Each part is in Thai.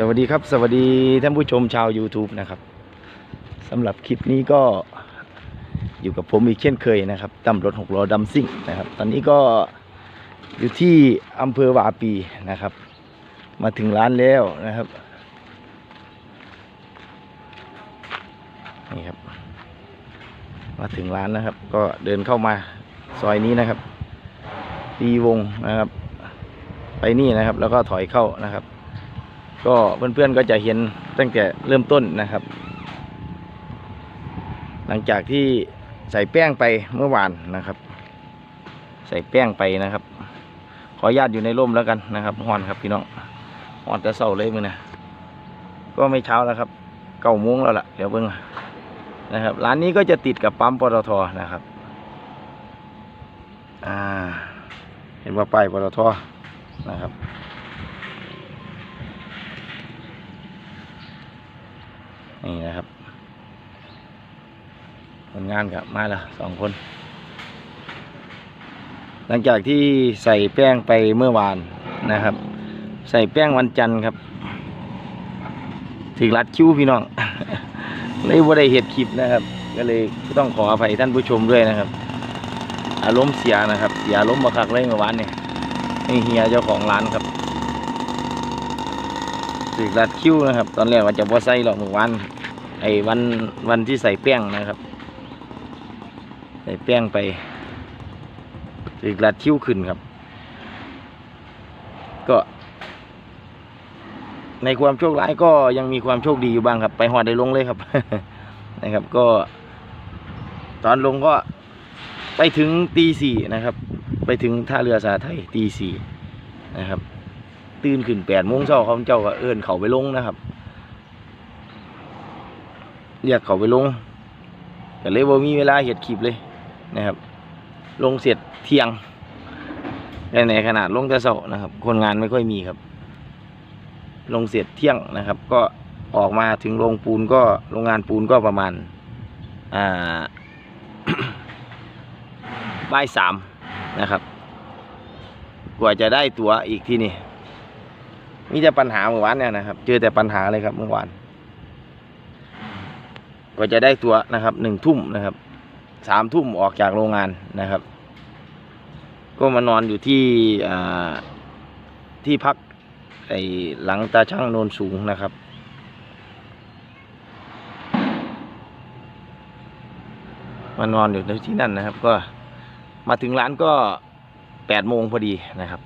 สวัสดีครับ สวัสดีท่านผู้ชมชาว YouTube นะครับสำหรับคลิปนี้ก็อยู่กับผมอีกเช่นเคยนะครับตำรถหกล้อดัมซิ่งนะครับ ตอนนี้ก็อยู่ที่อำเภอวาปีนะครับ มาถึงร้านแล้วนะครับนี่ครับมาถึงร้านนะครับ ก็เดินเข้ามาซอยนี้นะครับตีวงนะครับ ไปนี่นะครับ แล้วก็ถอยเข้านะครับ ก็เพื่อนๆก็จะเห็นตั้งแต่เริ่มต้นนะครับ หลังจากที่ใส่แป้งไปเมื่อวานนะครับ ใส่แป้งไปนะครับ ขออนุญาตอยู่ในร่มแล้วกันนะครับฮอนครับพี่น้องฮอนจะเศร้าเลยมือนะก็ไม่เช้าแล้วครับเก้าโมงแล้วล่ะเดี๋ยวเบิ่งนะครับร้านนี้ก็จะติดกับปั๊มปตทนะครับอ่าเห็นว่าป้ายปตทนะครับ นี่นะครับคนงานครับมาและสองคน หลังจากที่ใส่แป้งไปเมื่อวานนะครับ ใส่แป้งวันจันทร์ครับถึงรัดคิ้วพี่น้องเลยว่าได้เห็ดคลิปนะครับ ก็เลยต้องขออภัยท่านผู้ชมด้วยนะครับ อารมณ์เสียนะครับเสียอารมณ์มาคักเลยเมื่อวานเนี่ยนี่เฮียเจ้าของร้านครับสึกรัดคิ้วนะครับ ตอนแรกว่าจะบ่ใส่หรอกเมื่อวาน อ้วันวันที่ใส่แป้งนะครับ ใส่แป้งไปสึกรัดคิ้วขึ้นครับ ก็ ในความโชคร้ายก็ยังมีความโชคดีอยู่บ้างครับ ไปหอดได้ลงเลยครับ นะครับก็ ตอนลงก็ไปถึงตีสี่นะครับ ไปถึงท่าเรือสาไทยตีสี่นะครับ ตื่นขึ้นแปดโมงเช้าเขาเจ้าก็เอินเขาไปลงนะครับ เรียกเขาไปลงก็เลยบ่มีเวลาเห็ดคลิปเลยนะครับ ลงเสร็จเที่ยงในในขนาดลงแต่เช้านะครับ คนงานไม่ค่อยมีครับ ลงเสร็จเที่ยงนะครับ ก็ออกมาถึงโรงปูนก็โรงงานปูนก็ประมาณอ่าบ่ายสามนะครับ กว่าจะได้ตั๋วอีกที่นี่มีแต่ปัญหาเมื่อวานเนี่ยนะครับ เจอแต่ปัญหาเลยครับเมื่อวาน กว่าจะได้ตัวนะครับหนึ่งทุ่มนะครับสามทุ่มออกจากโรงงานนะครับ ก็มานอนอยู่ที่ที่พักไอ้หลังตาช่างโนนสูงนะครับ มานอนอยู่ที่นั่นนะครับ ก็มาถึงร้านก็แปดโมงพอดีนะครับ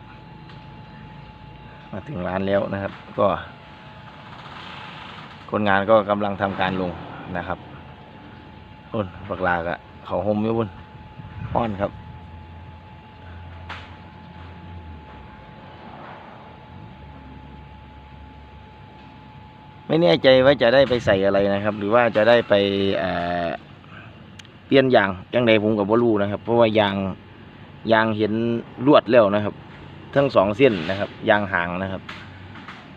มาถึงร้านแล้วนะครับ ก็ คนงานก็กำลังทำการลง นะครับอุ่นบักลากะเขาห่มอยู่บุญห้อนครับไม่แน่ใจว่าจะได้ไปใส่อะไรนะครับ หรือว่าจะได้ไปเเปลี่ยนยางยังไงผมกับว่ารู้นะครับ เพราะว่ายางยางเห็นลวดแล้วนะครับ ทั้งสองเส้นนะครับ ยางห่างนะครับ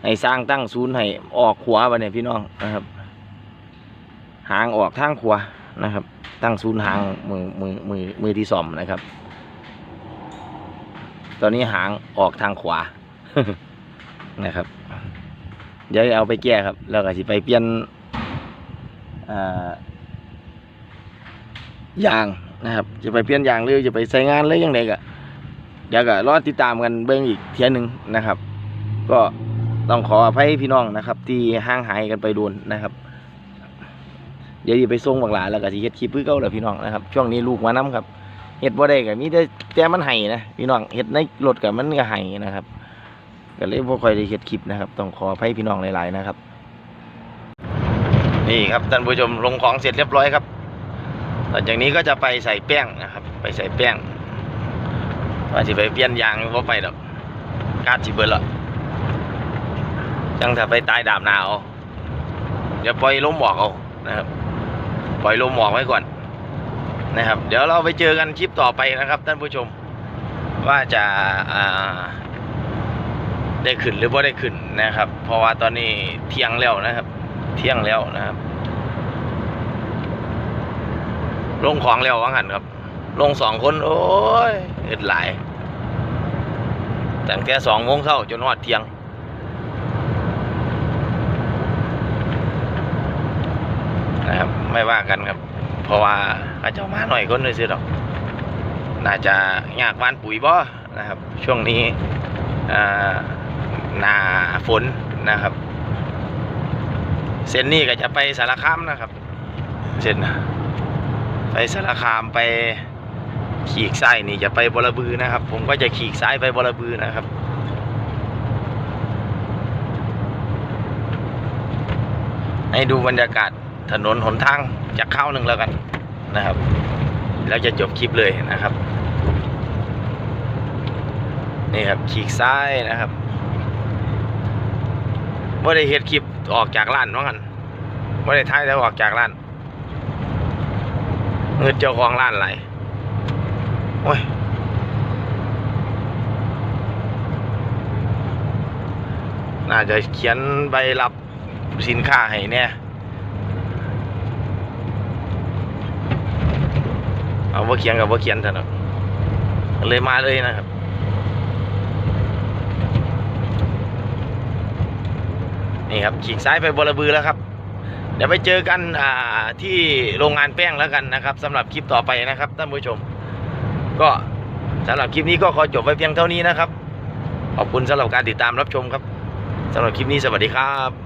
ให้สร้างตั้งศูนย์ให้ออกขวาไปเนี่ยพี่น้องนะครับ หางออกทางขวานะครับ ตั้งศูนย์หางมือมือมือมือที่สอมนะครับ ตอนนี้หางออกทางขวานะครับ เดี๋ยวเอาไปแก้ครับ แล้วก็สิไปเปลี่ยนยางนะครับจะไปเปลี่ยนยางหรือจะไปใส่งานหรือยังไงก็เดี๋ยวก็รอติดตามกันเบิ่งอีกเทียหนึ่งนะครับ ก็ต้องขออภัยพี่น้องนะครับ ที่ห่างหายกันไปโดนนะครับ เดี๋ยวจะไปส่งบักหลาแล้วก็สิเฮ็ดคลิปเพื่อเก่าแหละพี่น้องนะครับ ช่วงนี้ลูกมานํครับเฮ็ดบ่ได้ก็มีแต่แต่มันไห้นะพี่น้องเฮ็ดในรถก็มันก็ไห้นะครับก็เลยบ่ค่อยได้เฮ็ดคลิปนะครับ ต้องขออภัยพี่น้องหลายๆนะครับ นี่ครับท่านผู้ชมลงของเสร็จเรียบร้อยครับหลังจากนี้ก็จะไปใส่แป้งนะครับ ไปใส่แป้งว่าสิไปเปลี่ยนยางเพราไปดอกกาดสิเบิดละจังถ้าไปตายดาบหนาวเดี๋ยวปล่อยล้มหมอกเอานะครับ ปล่อยลมหมอกไว้ก่อนนะครับ เดี๋ยวเราไปเจอกันคลิปต่อไปนะครับ ท่านผู้ชม ว่าจะาได้ขึ้นหรือว่าได้ขึ้นนะครับ เพราะว่าตอนนี้เที่ยงแล้วนะครับ เที่ยงแล้วนะครับลงของแล้ววังหันครับ ลงสองคน โอ้ยอ็ดหลายตั้งแต่สองโมงเช้าจนหอดเที่ยง ไม่ว่ากันครับ เพราะว่าเขาเจ้ามาหน่อยคนเลยสิดอก น่าจะยากวานปุ๋ยบ่นะครับ ช่วงนี้หนาฝนนะครับ เส้นนี้ก็จะไปสารคามนะครับ เส้นไปสารคามไปขีกซ้ายนี่จะไปบรบือนะครับ ผมก็จะขีกซ้ายไปบรบือนะครับให้ดูบรรยากาศ ถนนหนทางจากข้าหนึ่งแล้วกันนะครับ แล้วจะจบคลิปเลยนะครับ นี่ครับขีกซ้ายนะครับว่าได้เฮ็ดคลิปออกจากร้านว่างั้นว่าได้ท้ายแล้วออกจากร้านเงินเจ้าของร้านไหลายโอ้ยน่าจะเขียนใบรับสินค้าให้เนี่ย เอาว่าเขียนกับว่าเขียนเถอะเนะเลยมาเลยนะครับนี่ครับขีกซ้ายไปบรบือแล้วครับ เดี๋ยวไปเจอกันที่โรงงานแป้งแล้วกันนะครับสำหรับคลิปต่อไปนะครับท่านผู้ชม ก็สำหรับคลิปนี้ก็ขอจบไว้เพียงเท่านี้นะครับ ขอบคุณสำหรับการติดตามรับชมครับสำหรับคลิปนี้สวัสดีครับ